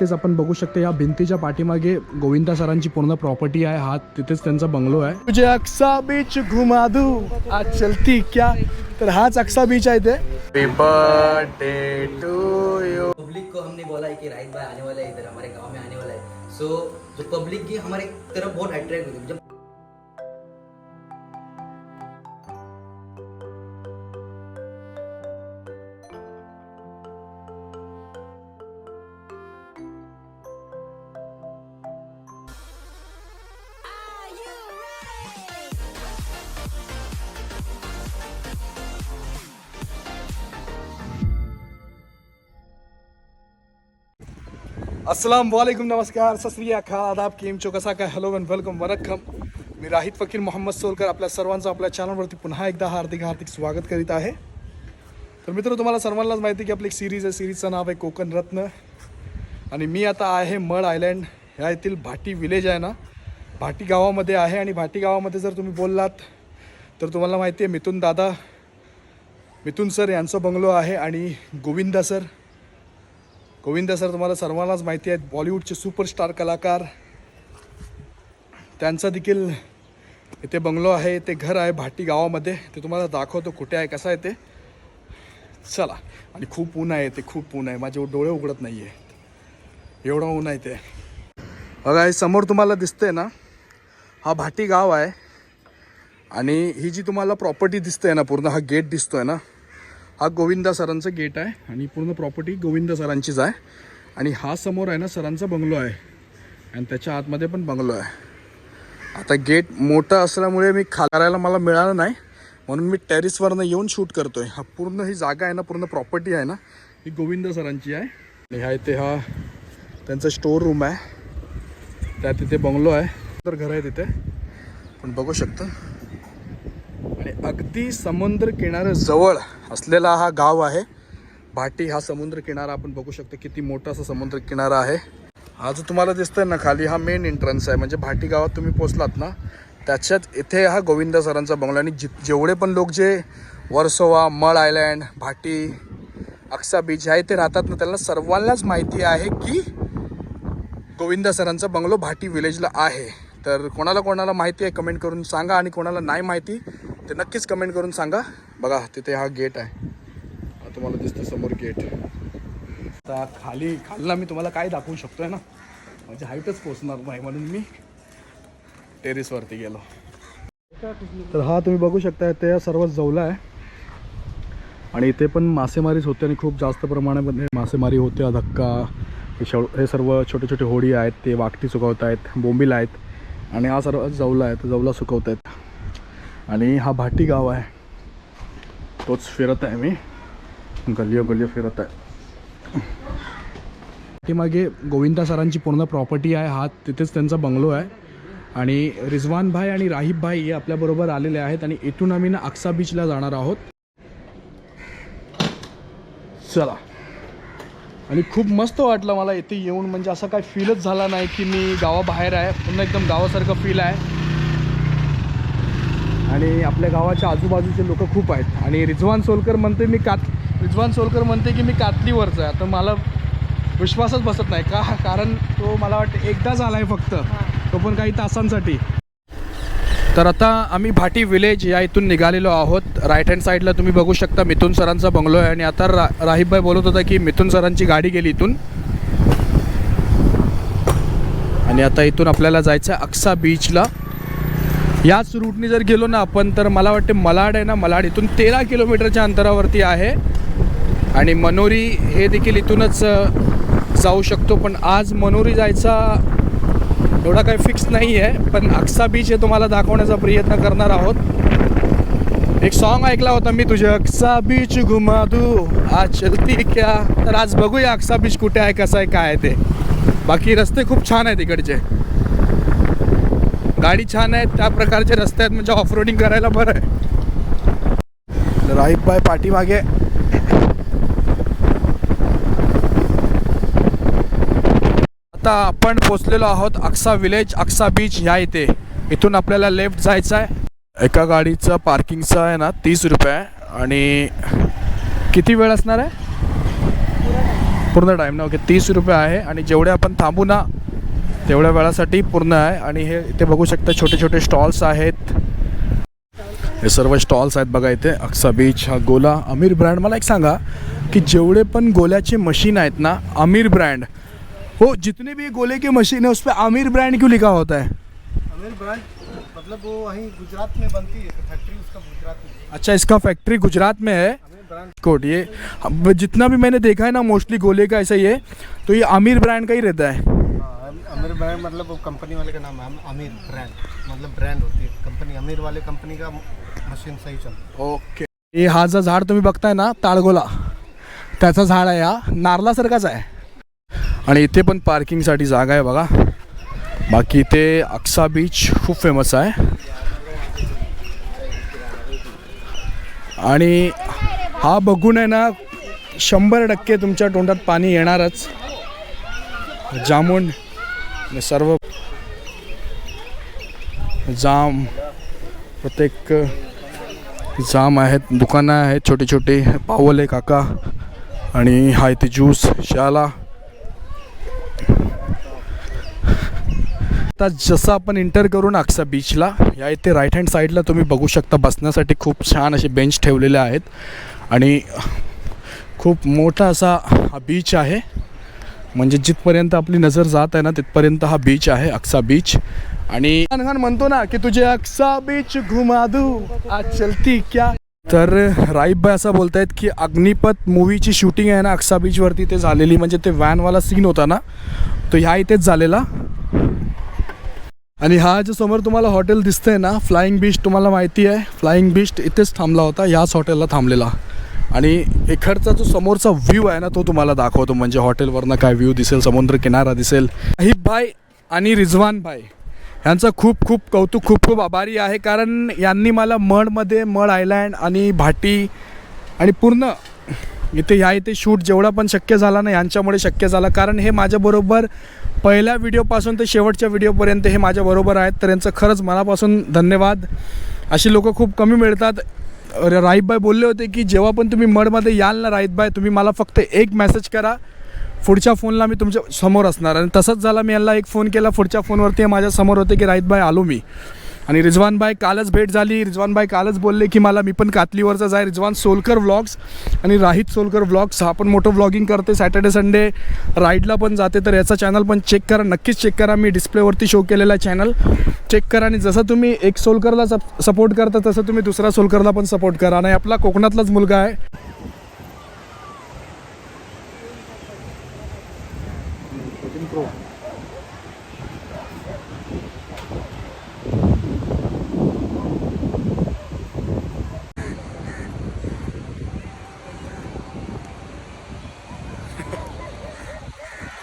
तेच आपण बघू शकतो या भिंतीच्या पाठीमागे गोविंदा सरांची पूर्ण प्रॉपर्टी आहे. हा तिथेच त्यांचा बंगलो आहे. तुझे अक्सा बीच घुमा दू. आज चलती क्या? तर हाच अक्सा बीच आहे ते. बर्थडे टू यू पब्लिक को हमने बोला है कि राहित भाई आने वाला है इधर हमारे गांव में आने वाला है। सो जो पब्लिक की हमारे तरफ बहुत अट्रैक्ट हुई जब अस्सलाम वालेकुम नमस्कार सत श्री अकाल आदाब केम चो कसा काय हॅलो अँड वेलकम वरकम मी राहित फकीर मोहम्मद सोलकर आपल्या सर्वांचं आपल्या चॅनलवरती पुन्हा एकदा हार्दिक हार्दिक स्वागत करीत आहे. तर मित्र तुम्हाला सर्वांनाच माहिती आहे की आपली एक सिरीज आहे. सिरीजचं नाव आहे कोकण रत्न. आणि मी आता आहे मळ आयलँड ह्या येथील भाटी विलेज आहे ना. भाटी गावामध्ये आहे आणि भाटी गावामध्ये जर तुम्ही बोललात तर तुम्हाला माहिती आहे मिथून दादा मिथून सर यांचा बंगलो आहे आणि गोविंदा सर. गोविंदा सर तुम्हाला सर्वांनाच माहिती आहेत बॉलिवूडचे सुपरस्टार कलाकार त्यांचा देखील इथे बंगलो आहे ते घर आहे भाटी गावामध्ये. ते तुम्हाला दाखवतो कुठे आहे कसं आहे ते. चला आणि खूप ऊन आहे ते खूप ऊन आहे. माझे डोळे उघडत नाही आहे एवढं ऊन आहे ते. बघा हे समोर तुम्हाला दिसतंय ना हा भाटी गाव आहे. आणि ही जी तुम्हाला प्रॉपर्टी दिसते ना पूर्ण हा गेट दिसतोय ना हा गोविंदा सरांचं गेट आहे आणि पूर्ण प्रॉपर्टी गोविंदा सरांचीच आहे. आणि हा समोर आहे ना सरांचा बंगलो आहे. आणि त्याच्या आतमध्ये पण बंगलो आहे. आता गेट मोठं असल्यामुळे मी खाकारायला मला मिळालं नाही. म्हणून मी टेरिसवरनं येऊन शूट करतो आहे हा पूर्ण ही जागा आहे ना पूर्ण प्रॉपर्टी आहे ना ही गोविंदा सरांची आहे. आणि हा इथे हा त्यांचा स्टोर रूम आहे. त्या तिथे बंगलो आहे. तर घर आहे तिथे. पण बघू शकता. अगदी समुद्र किनाऱ्याजवळ असलेला हा गाव आहे. भाटी हा समुद्र किनारा आपण बघू शकतो किती मोठा असा समुद्र किनारा आहे. हा जो तुम्हाला दिसतोय ना खाली हा मेन एंट्रन्स आहे. म्हणजे भाटी गावात तुम्ही पोचलात ना त्याच्यात इथे हा गोविंदा सरांचा बंगला आणि जि जेवढे पण लोक जे वर्सोवा मळ आयलँड भाटी अक्सा बीच ह्या इथे राहतात ना त्यांना सर्वांनाच माहिती आहे की गोविंदा सरांचा बंगलो भाटी विलेजला आहे. तर कोणाला कोणाला माहिती आहे कमेंट करून सांगा. आणि कोणाला नाही माहिती ते नक्कीच कमेंट करून सांगा. बघा तिथे हा गेट आहे. हा तुम्हाला दिसतो समोर गेट आता खाली खालना मी तुम्हाला काय दाखवू शकतोय ना? म्हणजे माझी हाईटच पोचणार नाही म्हणून मी टेरिसवरती गेलो. तर हा तुम्ही बघू शकता ते सर्व जवला आहे. आणि इथे पण मासेमारीच होते आणि खूप जास्त प्रमाणामध्ये मासेमारी होते धक्का हे शव हे सर्व छोटे छोटे होडी आहेत ते वाकटी सुकवत आहेत बोंबील आहेत. आणि हा सर्व जवला आहे तर जवला सुकवत आहेत. आणि हा भाटी गाव आहे. तोच फिरत आहे मी. गल्लियो गल्लियो फिरत आहे. पाठीमागे गोविंदा सरांची पूर्ण प्रॉपर्टी आहे. हा तिथेच त्यांचा बंगलो आहे. आणि रिझवान भाई आणि राहीब भाई हे आपल्याबरोबर आलेले आहेत आणि इथून आम्ही ना अक्सा बीचला जाणार आहोत. चला. आणि खूप मस्त वाटलं मला इथे येऊन. म्हणजे असं काय फीलच झाला नाही की मी गावाबाहेर आहे. पुन्हा एकदम गावासारखं फील आहे. आणि आपल्या गावाच्या आजूबाजूचे लोक खूप आहेत. आणि रिजवान सोलकर म्हणते मी कात रिजवान सोलकर म्हणते की मी कातलीवरचं आहे. तर मला विश्वासच बसत नाही. का कारण तो मला वाटतं एकदा झाला आहे फक्त तो पण काही तासांसाठी. तर आता आम्ही भाटी विलेज या इथून निघालेलो आहोत. राईट हँड साईडला तुम्ही बघू शकता मिथुन सरांचा बंगलो आहे. आणि आता रा राहीबभाई बोलत होता की मिथुन सरांची गाडी गेली इथून. आणि आता इथून आपल्याला जायचं आहे अक्सा बीचला याच रूटने जर गेलो ना आपण तर मला वाटते मलाड आहे ना मलाड इथून तेरा किलोमीटरच्या अंतरावरती आहे. आणि मनोरी हे देखील इथूनच जाऊ शकतो. पण आज मनोरी जायचा एवढा काही फिक्स नाही आहे पण अक्सा बीच हे तुम्हाला दाखवण्याचा प्रयत्न करणार आहोत. एक सॉन्ग ऐकला होता मी तुझे अक्सा बीच घुमा दू आज चलती क्या? तर आज बघूया अक्सा बीच कुठे आहे कसं आहे काय आहे ते. बाकी रस्ते खूप छान आहेत इकडचे. गाडी छान आहे त्या प्रकारचे रस्ते आहेत म्हणजे ऑफ रोडिंग करायला बरं आहे. राहीब बाय पाठीमागे. आता आपण पोचलेलो आहोत अक्सा विलेज अक्सा बीच ह्या इथे. इथून आपल्याला लेफ्ट जायचं आहे. एका गाडीचं पार्किंगचं आहे ना तीस रुपये. आणि किती वेळ असणार आहे? पूर्ण टाईम ना ओके तीस रुपये आहे. आणि जेवढे आपण थांबू ना तेवढ्या वेळासाठी पूर्ण आहे आणि हे इथे बघू शकता छोटे छोटे स्टॉल्स आहेत. हे सर्व स्टॉल्स आहेत बघा इथे. अक्सा बीच हा गोला अमीर ब्रँड. मला एक सांगा की जेवढे पण गोल्याचे मशीन आहेत ना अमीर ब्रँड हो जितने भी गोले के मशीन है उस पर आमिर ब्रांड क्यों लिखा होता है? अमीर ब्रांड मतलब वो वहीं गुजरात में बनती है फैक्ट्री उसका गुजरात में अच्छा इसका फैक्ट्री गुजरात में है? अमीर ब्रांड। कोट ये जितना भी मैंने देखा है ना मोस्टली गोले का ऐसा है तो ये आमिर ब्रांड का ही रहता हाँ, अमीर ब्रांड मतलब कंपनी वाले का नाम है अमीर ब्रांड मतलब ब्रांड होती है। कंपनी अमीर वाले कंपनी का मशीन सही चलता ओके हे हा जो झाड तुम्ही बघताय ना ताळगोला. त्याचं झाड आहे हा नारलासारखाच आहे. आणि इथे पण पार्किंगसाठी जागा आहे बघा. बाकी इथे अक्सा बीच खूप फेमस आहे. आणि हा बघून आहे ना शंभर टक्के तुमच्या तोंडात पाणी येणारच. जामून आणि सर्व जाम प्रत्येक जाम आहेत दुकानं आहेत छोटे छोटे पावले काका. आणि हा इथे ज्यूस शाला आता जसं आपण इंटर करून अक्सा बीचला या इथे राईट हँड साईडला तुम्ही बघू शकता बसण्यासाठी खूप छान असे बेंच ठेवलेले आहेत. आणि खूप मोठा असा हा बीच आहे. म्हणजे जिथपर्यंत आपली नजर जात आहे ना तिथपर्यंत हा बीच आहे अक्सा बीच आणि खान म्हणतो ना की तुझे अक्सा बीच घुमा दू. आज चलती क्या? तर राईब भाई असं बोलतायत की अग्निपथ मूवीची शूटिंग आहे ना अक्सा बीचवरती ते झालेली. म्हणजे ते व्हॅनवाला सीन होता ना तो ह्या इथेच झालेला. आणि हा जो समोर तुम्हाला हॉटेल दिसतंय ना फ्लाइंग बीच तुम्हाला माहिती आहे. फ्लाइंग बीच इथेच थांबला होता याच हॉटेलला थांबलेला. आणि इकडचा जो समोरचा व्ह्यू आहे ना तो तुम्हाला दाखवतो. म्हणजे हॉटेलवरनं काय व्ह्यू दिसेल समुद्र किनारा दिसेल. अहिब भाई आणि रिझवान भाई यांचं खूप खूप कौतुक खूप खूप आभारी आहे. कारण यांनी मला मडमध्ये मड आयलँड आणि भाटी आणि पूर्ण इथे ह्या इथे शूट जेवढा पण शक्य झाला ना यांच्यामुळे शक्य झाला. कारण हे माझ्याबरोबर पहिल्या व्हिडिओपासून ते शेवटच्या व्हिडिओपर्यंत हे माझ्याबरोबर आहेत. तर यांचं खरंच मनापासून धन्यवाद. अशी लोकं खूप कमी मिळतात. राहीबाई बोलले होते की जेव्हा पण तुम्ही मडमध्ये याल ना राईतबाई तुम्ही मला फक्त एक मेसेज करा. पुढच्या फोनला मी तुमच्यासमोर असणार. आणि तसंच झाला मी यांना एक फोन केला. पुढच्या फोनवरती माझ्यासमोर होते की राहीतबाई आलो मी. आणि रिजवानबाई कालच भेट झाली. रिजवानबाई कालच बोलले की मला मी पण कातलीवरचा जाय. रिजवान सोलकर व्लॉग्स आणि राहित सोलकर व्लॉग्स हा पण मोठं व्लॉगिंग करते. सॅटर्डे संडे राईडला पण जाते. तर याचा चॅनल पण चेक करा. नक्कीच चेक करा. मी डिस्प्लेवरती शो केलेला चॅनल चेक करा आणि जसं तुम्ही एक सोलकरला सप सपोर्ट करता तसं तुम्ही दुसऱ्या सोलकरला पण सपोर्ट करा. आणि आपला कोकणातलाच मुलगा आहे.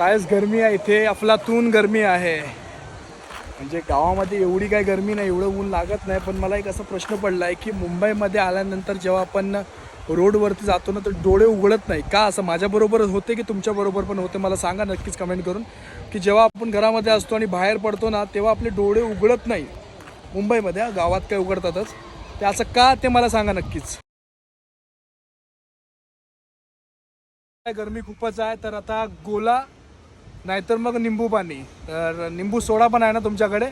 कायच गरमी आहे इथे अफलातून गरमी आहे. म्हणजे गावामध्ये एवढी काय गरमी नाही एवढं ऊन लागत नाही पण मला एक असा प्रश्न पडला आहे की मुंबईमध्ये आल्यानंतर जेव्हा आपण रोडवरती जातो ना तर डोळे उघडत नाही. का असं? माझ्याबरोबरच होते की तुमच्याबरोबर पण होते? मला सांगा नक्कीच कमेंट करून. की जेव्हा आपण घरामध्ये असतो आणि बाहेर पडतो ना तेव्हा आपले डोळे उघडत नाही. मुंबईमध्ये हा, गावात काय उघडतातच. ते असं का? ते मला सांगा नक्कीच. काय गरमी खूपच आहे तर आता गोला नाहीतर मग निंबू पाणी. तर निंबू सोडा पण आहे ना तुमच्याकडे?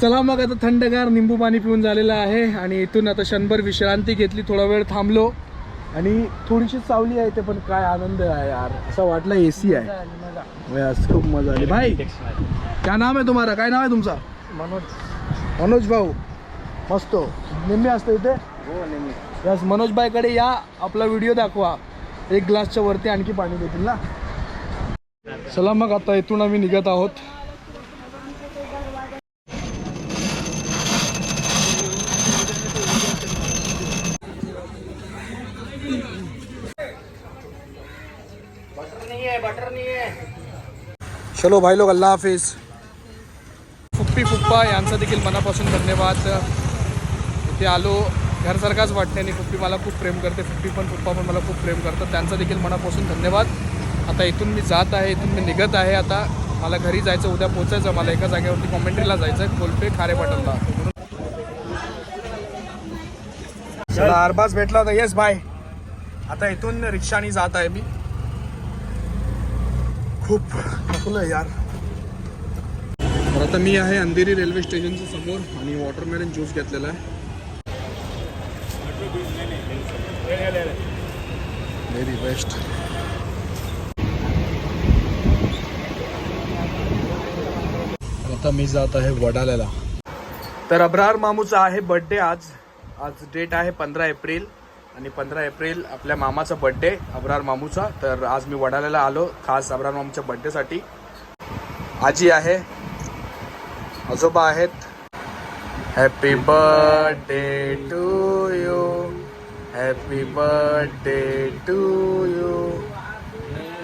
चला मग आता थंडगार निंबू पाणी पिऊन झालेलं आहे आणि इथून आता क्षणभर विश्रांती घेतली. थोडा वेळ थांबलो. आणि थोडीशी सावली आहे ते पण काय आनंद आहे यार. असं वाटलं ए सी आहे. यस, खूप मजा आली. भाई क्या नाम आहे तुम्हाला काय नाव आहे तुमचा? मनोज. मनोज भाऊ. मस्त. नेहमी असतो इथे? हो नेहमी. यस मनोज भाईकडे या आपला व्हिडिओ दाखवा. एक ग्लासच्या वरती आणखी पाणी देतील ना? चला मग आता इथून आम्ही निघत आहोत. चलो भाई लोग अल्लाह हाफिज. फुप्पी फुप्पा यांचा देखील मनापासून धन्यवाद. इथे आलो. घरसारखाच वाटते आणि पप्पी मला खूप प्रेम करते. पप्पी पण पप्पा पण मला खूप प्रेम करतात. त्यांचा देखील मनापासून धन्यवाद. आता इथून मी जात आहे इथून मी निघत आहे. आता मला घरी जायचं उद्या पोचायचं मला एका जागेवरती कॉमेंट्रीला जायचं आहे कोलपे खारेपाटणला अरबाज भेटला होता. येस बाय आता इथून रिक्षाने जात आहे मी. खूप थकलो यार. तर आता मी आहे अंधेरी रेल्वे स्टेशनच्या समोर आणि वॉटरमेलन ज्यूस घेतलेला आहे. व्हेरी बेस्ट आता मी जात आहे वडाल्याला. तर अब्रार मामूचा आहे बर्थडे आज. आज डेट आहे पंधरा एप्रिल. आणि पंधरा एप्रिल आपल्या मामाचा बड्डे अब्रार मामूचा. तर आज मी वडाल्याला आलो खास अब्रार मामूच्या बड्डेसाठी आजी आहे आजोबा आहेत. Happy birthday to you happy birthday to you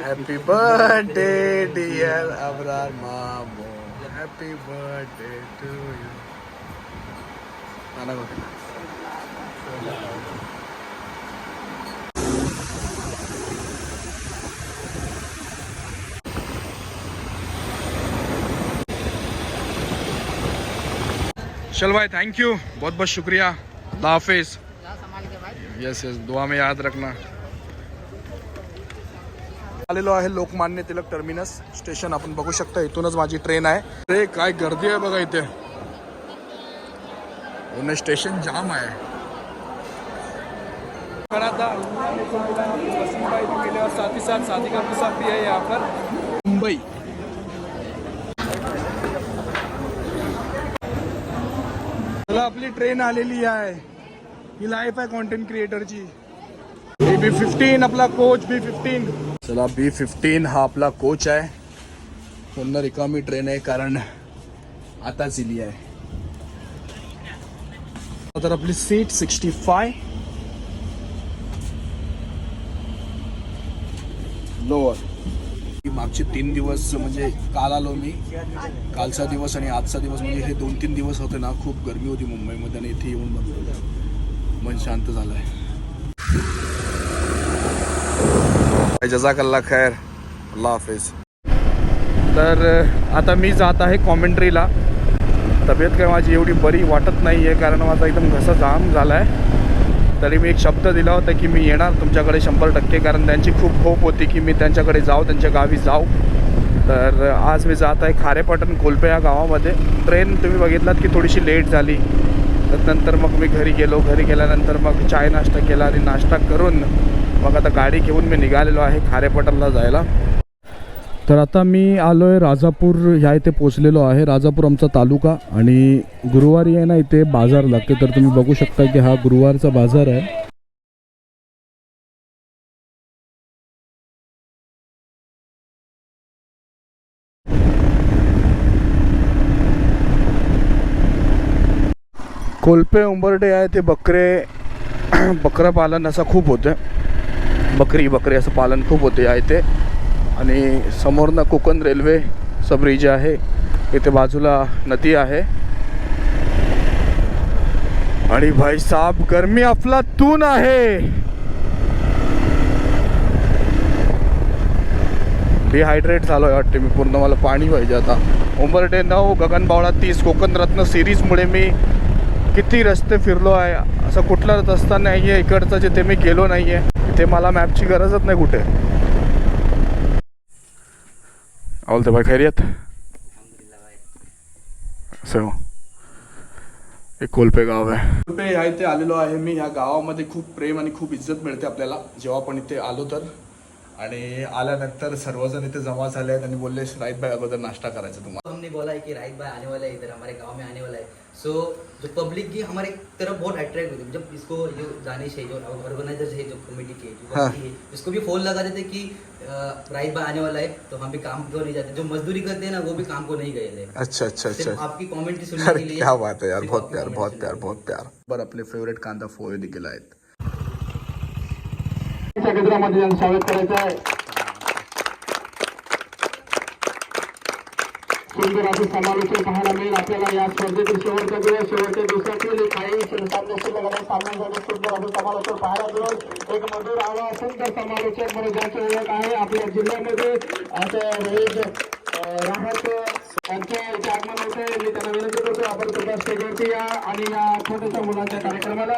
happy birthday dear Abrar mamu. Happy birthday to you चल भाई थैंक यू बहुत बहुत शुक्रिया। अल्लाह हाफिज। यस यस दुआ में याद रखना। आलेलो आहे लोकमान्य तिलक टर्मिनस स्टेशन. आपण बघू शकता इथूनच माझी ट्रेन आहे. अरे काय गर्दी आहे बघा इथे. पुणे स्टेशन जाम आहे. साथ ही साथ शादी का भी साथ भी है यहाँ पर मुंबई. आपली ट्रेन आलेली आहे. ही लाईफ आहे कॉन्टेंट क्रिएटरची बी फिफ्टीन आपला कोच बी फिफ्टीन चला बी फिफ्टीन हा आपला कोच आहे. पूर्ण रिकामी ट्रेन आहे कारण आताच इली आहे. तर आपली सीट सिक्स्टी फाय लोअर मागचे तीन दिवस म्हणजे काल आलो मी. कालचा दिवस आणि आजचा दिवस म्हणजे हे दोन तीन दिवस होते ना खूप गर्मी होती मुंबईमध्ये आणि इथे येऊन बघ. मन शांत झालंय. जजाकल्ला खैर. अल्लाह हाफिज. तर आता मी जात आहे कॉमेंट्रीला. तब्येत काय माझी एवढी बरी वाटत नाही आहे कारण माझा एकदम घसा जाम झाला आहे तरी मी एक शब्द दिला होता की मी येणार तुमच्याकडे शंभर टक्के कारण त्यांची खूप होप होती की मी त्यांच्याकडे जाऊ त्यांच्या गावी जाऊ. तर आज मी जात आहे खारेपाटण कोलपे या गावामध्ये. ट्रेन तुम्ही बघितलात की थोडीशी लेट झाली. तर नंतर मग मी घरी गेलो. घरी गेल्यानंतर मग चाय नाश्ता केला आणि नाश्ता करून मग आता गाडी घेऊन मी निघालेलो आहे खारेपाटणला जायला. तर आता मी आलो आहे राजापूर ह्या इथे पोचलेलो आहे. राजापूर आमचा तालुका आणि गुरुवारी आहे ना इथे बाजार लागते. तर तुम्ही बघू शकता की हा गुरुवारचा बाजार आहे. कोलपे उंबरडे आहे ते बकरे. बकरा पालन असं खूप होतं बकरी बकरी असं पालन खूप होते आहे ते आणि समोरनं कोकण रेल्वे सब ब्रिज आहे. इथे बाजूला नदी आहे. आणि भाई साहब गर्मी आपला तून आहे. डिहायड्रेट झालोय वाटते मी. पूर्ण मला पाणी पाहिजे आता. उंबरडे नऊ गगनबावळा तीस कोकण रत्न सिरीजमुळे मी किती रस्ते फिरलो आहे. असं कुठला रस्ता नाही आहे इकडचा जिथे मी गेलो नाही आहे तिथे मला मॅपची गरजच नाही कुठे. बोलते भाई खैरियत असं एक कोलपे गाव आहे. कोलपे ह्या इथे आलेलो आहे मी. ह्या गावामध्ये खूप प्रेम आणि खूप इज्जत मिळते आपल्याला. जेव्हा पण इथे आलो तर. आणि आल्यानंतर सर्वजण इथे जमा झाले आहेत आणि बोलले राईत भाई अगोदर नाश्ता करायचा तुम्हाला. हमने बोला है कि राइट भाई आने वाला है इधर हमारे गांव में आने वाला है सो जो पब्लिक की हमारे तरफ बहुत अट्रैक्ट होती है जब इसको जो दानिश है जो ऑर्गेनाइजर है जो कमेटी के जो हाँ। है इसको भी फोन लगा देते कि राइट भाई आने वाला है तो हम भी काम क्यों नहीं जाते? जो मजदूरी करते हैं ना वो भी काम को नहीं गए थे। अच्छा अच्छा अच्छा। आपकी कमेंट्री सुनने के लिए क्या बात है यार बहुत प्यार बहुत प्यार बहुत प्यार। बर आपले फेवरेट कांदा पोहे देखील आहेत। केंद्रामध्ये यांचं स्वागत करायचं आहे. सुंदर असे समालोचन पाहायला मिळेल. आपल्याला या स्पर्धेतील शेवटच्या दिवस शेवटच्या दिवसातील काही सामने शिल्लक आहे. सामन्यांसाठी सुंदर असं समालोचन पाहायला मिळेल. एक मधुर आवाज सुंदर समालोचक म्हणून ज्याची ओळख आहे आपल्या जिल्ह्यामध्ये. असं रोहित राहत. यांच्या इथे आगमन होते मी त्यांना विनंती करतो आपण सुद्धा स्टेजवरती या आणि या छोट्याशा मुलांच्या कार्यक्रमाला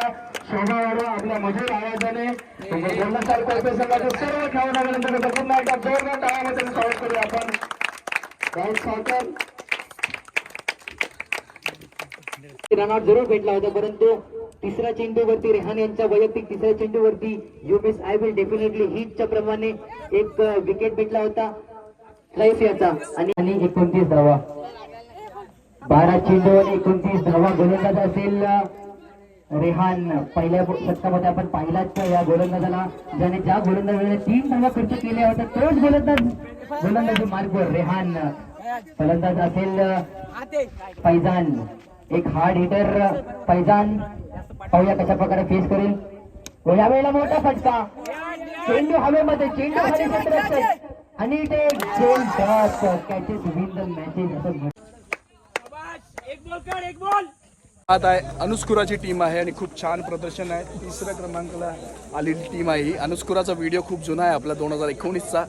शोभा वाढवा आपल्या मधुर आवाजाने. म्हणजे बोलण्यासारखं होते संघाचे सर्व खेळाडूंना विनंती करतो. पुन्हा एकदा जोरदार टाळामध्ये स्वागत करूया आपण. राहुल सावकर. रनआउट जरूर भेटला होता परंतु तिसऱ्या चेंडूवरती रेहान यांच्या वैयक्तिक तिसऱ्या चेंडूवरती you miss I will definitely हिटच्या प्रमाणे एक विकेट भेटला होता. लाईफ याचा. आणि एकोणतीस धावा. बारा चेंडू आणि एकोणतीस धावा गोलंदाज असेल रेहान. पहिल्या गो- षटकामध्ये आपण पाहिलाच या गोलंदाजाला. ज्याने ज्या गोलंदाजाने तीन धावा खर्च केल्या होत्या तोच गोलंदाज गोलंदाजी मार्गवर रेहान. फलंदाज असेल पैजान एक हार्ड हिटर पैजान पाहूया कशा प्रकारे फेस करेल. हो, यावेळेला मोठा फटका. चेंडू हवेमध्ये चेंडू खाली आणि ते गोल डॉट कॅचेस विन द मॅचेस असं म्हण- आता अनुस्कुराची टीम आहे आणि खूप छान प्रदर्शन आहे. तिसऱ्या क्रमांकाला आलेली टीम आहे ही. अनुस्कुराचा व्हिडिओ खूप जुना आहे आपला दोन हजार एकोणीसचा.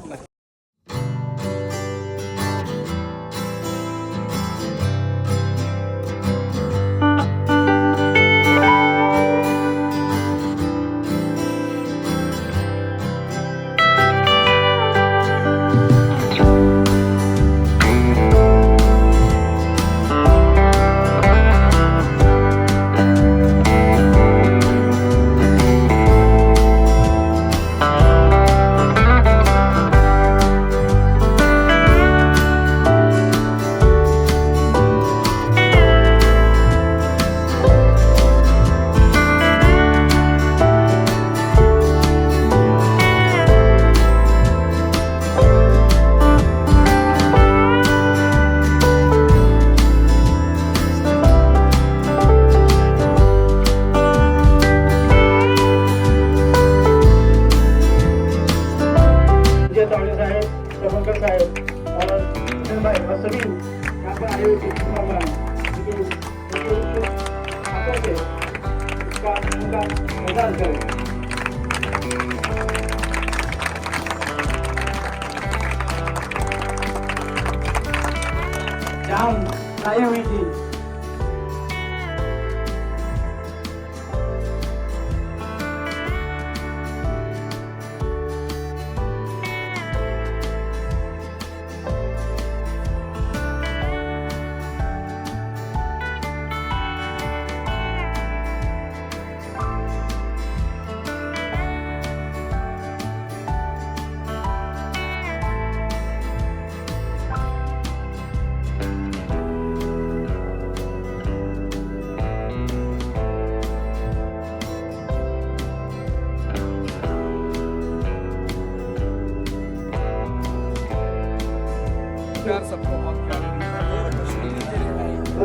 every day.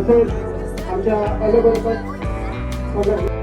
तसेच आमच्या अलग अलग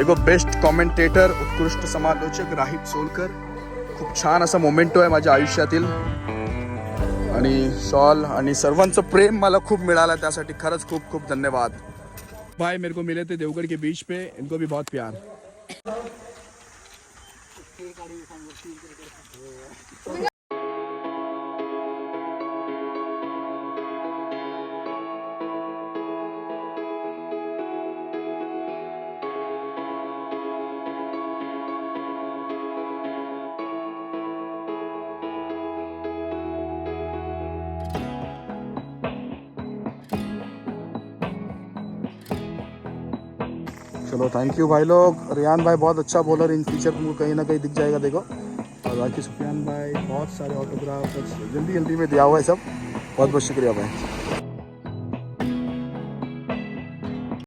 देखो बेस्ट कमेंटेटर उत्कृष्ट समालोचक राहित सोलकर. खूप छान असा मोमेंटो आहे माझ्या आयुष्यातील. आणि शॉल आणि सर्वांचं प्रेम मला खूप मिळालं त्यासाठी खरंच खूप खूप धन्यवाद. भाई मेरे को मिले थे देवगढ़ के बीच पे. इनको भी बहुत प्यार. चलो थैंक यू भाई लोग। रियान भाई बहुत अच्छा बॉलर इन फ्यूचर तुमको कहीं ना कहीं दिख जाएगा, देखो। और बाकी सुफियान भाई, बहुत सारे ऑटोग्राफ जल्दी जल्दी में दिया हुआ है सब। बहुत बहुत शुक्रिया भाई।